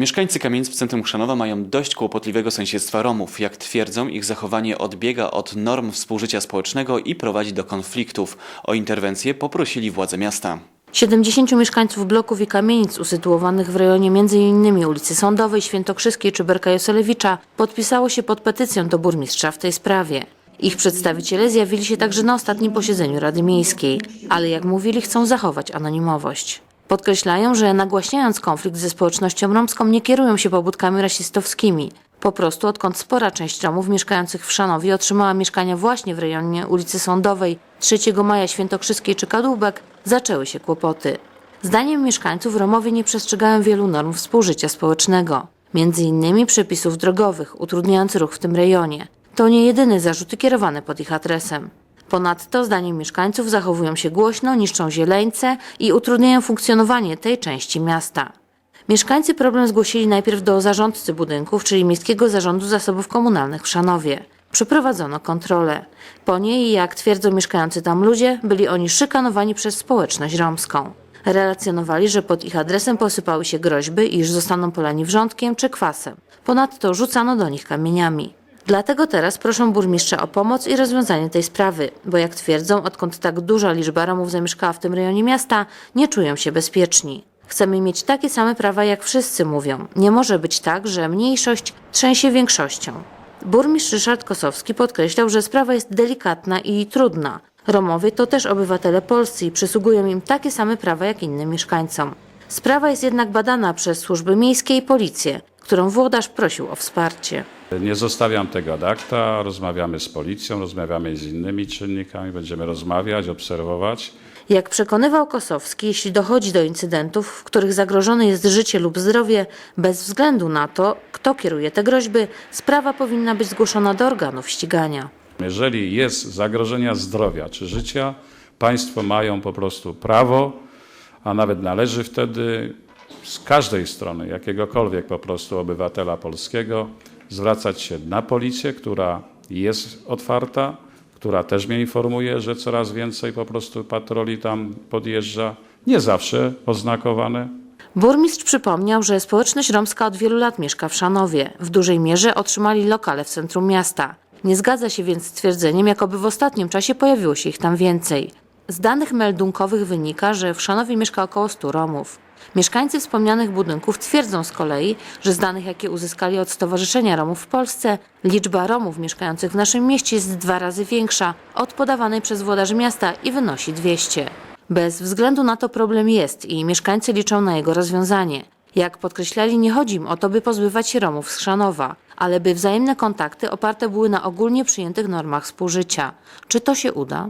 Mieszkańcy kamienic w centrum Chrzanowa mają dość kłopotliwego sąsiedztwa Romów. Jak twierdzą, ich zachowanie odbiega od norm współżycia społecznego i prowadzi do konfliktów. O interwencję poprosili władze miasta. 70 mieszkańców bloków i kamienic usytuowanych w rejonie m.in. ulicy Sądowej, Świętokrzyskiej czy Berka Joselewicza podpisało się pod petycją do burmistrza w tej sprawie. Ich przedstawiciele zjawili się także na ostatnim posiedzeniu Rady Miejskiej, ale jak mówili, chcą zachować anonimowość. Podkreślają, że nagłaśniając konflikt ze społecznością romską nie kierują się pobudkami rasistowskimi. Po prostu odkąd spora część Romów mieszkających w Szanowie otrzymała mieszkania właśnie w rejonie ulicy Sądowej, 3 Maja, Świętokrzyskiej czy Kadłubek, zaczęły się kłopoty. Zdaniem mieszkańców Romowie nie przestrzegają wielu norm współżycia społecznego, między innymi przepisów drogowych utrudniających ruch w tym rejonie. To nie jedyne zarzuty kierowane pod ich adresem. Ponadto, zdaniem mieszkańców, zachowują się głośno, niszczą zieleńce i utrudniają funkcjonowanie tej części miasta. Mieszkańcy problem zgłosili najpierw do zarządcy budynków, czyli Miejskiego Zarządu Zasobów Komunalnych w Szanowie. Przeprowadzono kontrolę. Po niej, jak twierdzą mieszkający tam ludzie, byli oni szykanowani przez społeczność romską. Relacjonowali, że pod ich adresem posypały się groźby, iż zostaną polani wrzątkiem czy kwasem. Ponadto rzucano do nich kamieniami. Dlatego teraz proszą burmistrza o pomoc i rozwiązanie tej sprawy, bo jak twierdzą, odkąd tak duża liczba Romów zamieszkała w tym rejonie miasta, nie czują się bezpieczni. Chcemy mieć takie same prawa, jak wszyscy mówią. Nie może być tak, że mniejszość trzęsie większością. Burmistrz Ryszard Kosowski podkreślał, że sprawa jest delikatna i trudna. Romowie to też obywatele polscy i przysługują im takie same prawa jak innym mieszkańcom. Sprawa jest jednak badana przez służby miejskie i policję, którą włodarz prosił o wsparcie. Nie zostawiam tego ad acta, rozmawiamy z policją, rozmawiamy z innymi czynnikami, będziemy rozmawiać, obserwować. Jak przekonywał Kosowski, jeśli dochodzi do incydentów, w których zagrożone jest życie lub zdrowie, bez względu na to, kto kieruje te groźby, sprawa powinna być zgłoszona do organów ścigania. Jeżeli jest zagrożenia zdrowia czy życia, państwo mają po prostu prawo, a nawet należy wtedy z każdej strony, jakiegokolwiek po prostu obywatela polskiego, zwracać się na policję, która jest otwarta, która też mnie informuje, że coraz więcej po prostu patroli tam podjeżdża, nie zawsze oznakowane, Burmistrz przypomniał, że społeczność romska od wielu lat mieszka w Szanowie. W dużej mierze otrzymali lokale w centrum miasta. Nie zgadza się więc z twierdzeniem, jakoby w ostatnim czasie pojawiło się ich tam więcej. Z danych meldunkowych wynika, że w Szanowie mieszka około 100 Romów. Mieszkańcy wspomnianych budynków twierdzą z kolei, że z danych, jakie uzyskali od Stowarzyszenia Romów w Polsce, liczba Romów mieszkających w naszym mieście jest dwa razy większa od podawanej przez włodarzy miasta i wynosi 200. Bez względu na to problem jest i mieszkańcy liczą na jego rozwiązanie. Jak podkreślali, nie chodzi im o to, by pozbywać się Romów z Chrzanowa, ale by wzajemne kontakty oparte były na ogólnie przyjętych normach współżycia. Czy to się uda?